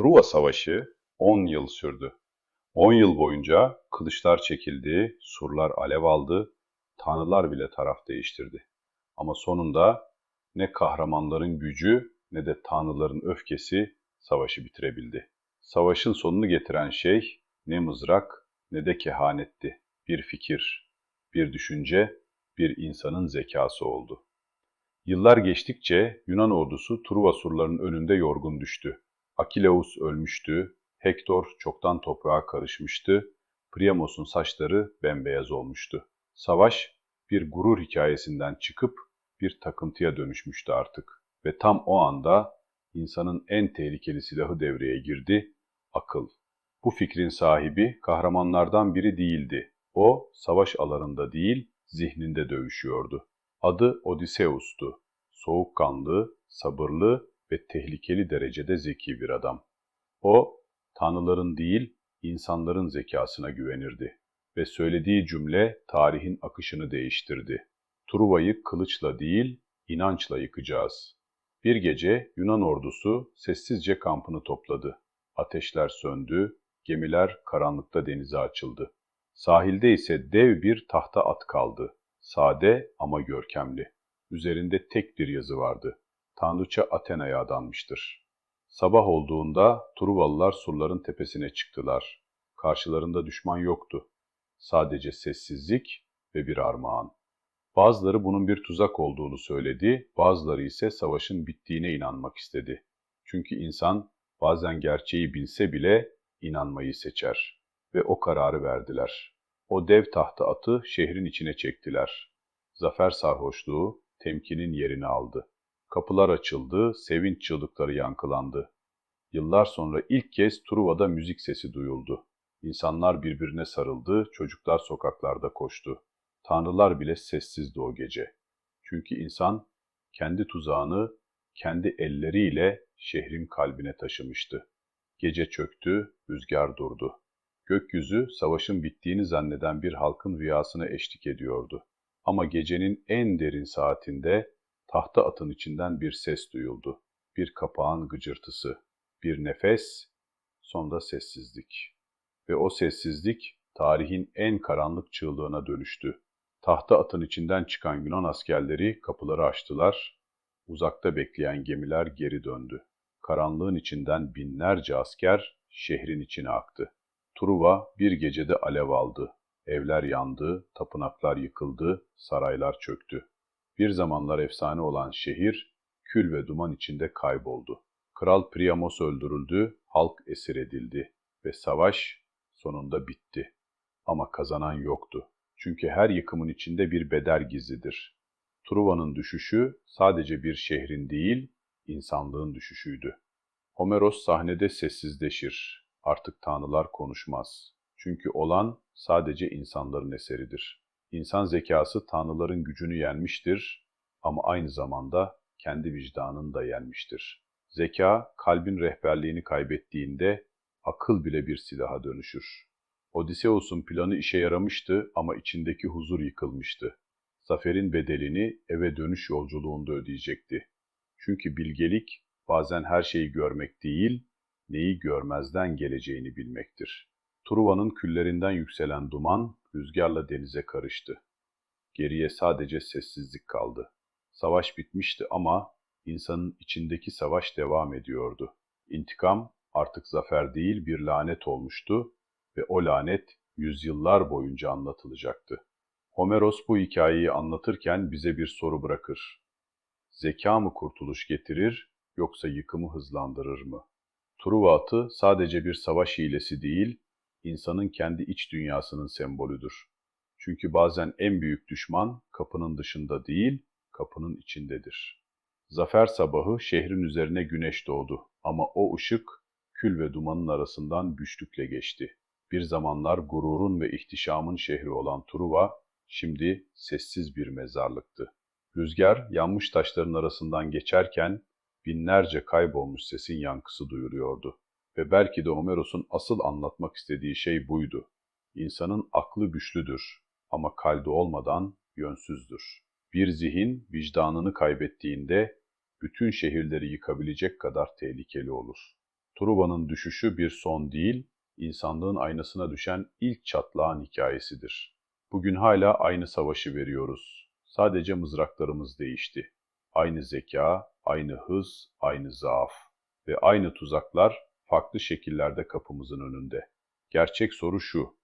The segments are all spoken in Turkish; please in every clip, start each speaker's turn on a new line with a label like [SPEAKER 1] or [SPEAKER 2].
[SPEAKER 1] Truva Savaşı 10 yıl sürdü. 10 yıl boyunca kılıçlar çekildi, surlar alev aldı, tanrılar bile taraf değiştirdi. Ama sonunda ne kahramanların gücü ne de tanrıların öfkesi savaşı bitirebildi. Savaşın sonunu getiren şey ne mızrak ne de kehanetti. Bir fikir, bir düşünce, bir insanın zekası oldu. Yıllar geçtikçe Yunan ordusu Truva surlarının önünde yorgun düştü. Akileus ölmüştü, Hektor çoktan toprağa karışmıştı, Priamos'un saçları bembeyaz olmuştu. Savaş bir gurur hikayesinden çıkıp bir takıntıya dönüşmüştü artık. Ve tam o anda insanın en tehlikeli silahı devreye girdi, akıl. Bu fikrin sahibi kahramanlardan biri değildi. O savaş alanında değil, zihninde dövüşüyordu. Adı Odysseus'tu. Soğukkanlı, sabırlı ve tehlikeli derecede zeki bir adam. O, tanrıların değil, insanların zekasına güvenirdi ve söylediği cümle tarihin akışını değiştirdi. Truva'yı kılıçla değil, inançla yıkacağız. Bir gece Yunan ordusu sessizce kampını topladı. Ateşler söndü, gemiler karanlıkta denize açıldı. Sahilde ise dev bir tahta at kaldı. Sade ama görkemli. Üzerinde tek bir yazı vardı. Tanrıça Athena'ya adanmıştır. Sabah olduğunda Truvalılar surların tepesine çıktılar. Karşılarında düşman yoktu. Sadece sessizlik ve bir armağan. Bazıları bunun bir tuzak olduğunu söyledi, bazıları ise savaşın bittiğine inanmak istedi. Çünkü insan bazen gerçeği bilse bile inanmayı seçer. Ve o kararı verdiler. O dev tahta atı şehrin içine çektiler. Zafer sarhoşluğu temkinin yerini aldı. Kapılar açıldı, sevinç çığlıkları yankılandı. Yıllar sonra ilk kez Truva'da müzik sesi duyuldu. İnsanlar birbirine sarıldı, çocuklar sokaklarda koştu. Tanrılar bile sessizdi o gece. Çünkü insan kendi tuzağını kendi elleriyle şehrin kalbine taşımıştı. Gece çöktü, rüzgar durdu. Gökyüzü savaşın bittiğini zanneden bir halkın rüyasına eşlik ediyordu. Ama gecenin en derin saatinde tahta atın içinden bir ses duyuldu. Bir kapağın gıcırtısı, bir nefes, sonra sessizlik. Ve o sessizlik tarihin en karanlık çığlığına dönüştü. Tahta atın içinden çıkan Yunan askerleri kapıları açtılar. Uzakta bekleyen gemiler geri döndü. Karanlığın içinden binlerce asker şehrin içine aktı. Truva bir gecede alev aldı. Evler yandı, tapınaklar yıkıldı, saraylar çöktü. Bir zamanlar efsane olan şehir kül ve duman içinde kayboldu. Kral Priamos öldürüldü, halk esir edildi ve savaş sonunda bitti. Ama kazanan yoktu. Çünkü her yıkımın içinde bir bedel gizlidir. Truva'nın düşüşü sadece bir şehrin değil, insanlığın düşüşüydü. Homeros sahnede sessizleşir. Artık tanrılar konuşmaz. Çünkü olan sadece insanların eseridir. İnsan zekası tanrıların gücünü yenmiştir ama aynı zamanda kendi vicdanını da yenmiştir. Zeka, kalbin rehberliğini kaybettiğinde akıl bile bir silaha dönüşür. Odysseus'un planı işe yaramıştı ama içindeki huzur yıkılmıştı. Zaferin bedelini eve dönüş yolculuğunda ödeyecekti. Çünkü bilgelik bazen her şeyi görmek değil, neyi görmezden geleceğini bilmektir. Truva'nın küllerinden yükselen duman rüzgarla denize karıştı. Geriye sadece sessizlik kaldı. Savaş bitmişti ama insanın içindeki savaş devam ediyordu. İntikam artık zafer değil bir lanet olmuştu ve o lanet yüzyıllar boyunca anlatılacaktı. Homeros bu hikayeyi anlatırken bize bir soru bırakır. Zeka mı kurtuluş getirir yoksa yıkımı hızlandırır mı? Truva atı sadece bir savaş hilesi değil, insanın kendi iç dünyasının sembolüdür. Çünkü bazen en büyük düşman kapının dışında değil, kapının içindedir. Zafer sabahı şehrin üzerine güneş doğdu ama o ışık kül ve dumanın arasından güçlükle geçti. Bir zamanlar gururun ve ihtişamın şehri olan Truva, şimdi sessiz bir mezarlıktı. Rüzgar yanmış taşların arasından geçerken binlerce kaybolmuş sesin yankısı duyuluyordu. Ve belki de Homeros'un asıl anlatmak istediği şey buydu. İnsanın aklı güçlüdür ama kalbi olmadan yönsüzdür. Bir zihin vicdanını kaybettiğinde bütün şehirleri yıkabilecek kadar tehlikeli olur. Truva'nın düşüşü bir son değil, insanlığın aynasına düşen ilk çatlağın hikayesidir. Bugün hala aynı savaşı veriyoruz. Sadece mızraklarımız değişti. Aynı zeka, aynı hız, aynı zaaf ve aynı tuzaklar farklı şekillerde kapımızın önünde. Gerçek soru şu,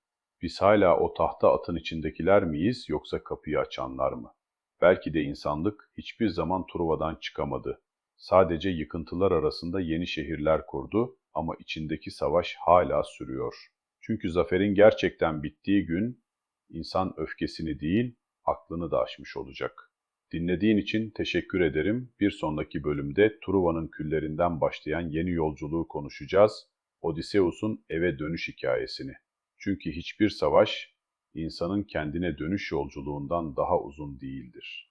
[SPEAKER 1] biz hala o tahta atın içindekiler miyiz yoksa kapıyı açanlar mı? Belki de insanlık hiçbir zaman Truva'dan çıkamadı. Sadece yıkıntılar arasında yeni şehirler kurdu ama içindeki savaş hala sürüyor. Çünkü zaferin gerçekten bittiği gün insan öfkesini değil, aklını da aşmış olacak. Dinlediğin için teşekkür ederim. Bir sonraki bölümde Truva'nın küllerinden başlayan yeni yolculuğu konuşacağız. Odysseus'un eve dönüş hikayesini. Çünkü hiçbir savaş insanın kendine dönüş yolculuğundan daha uzun değildir.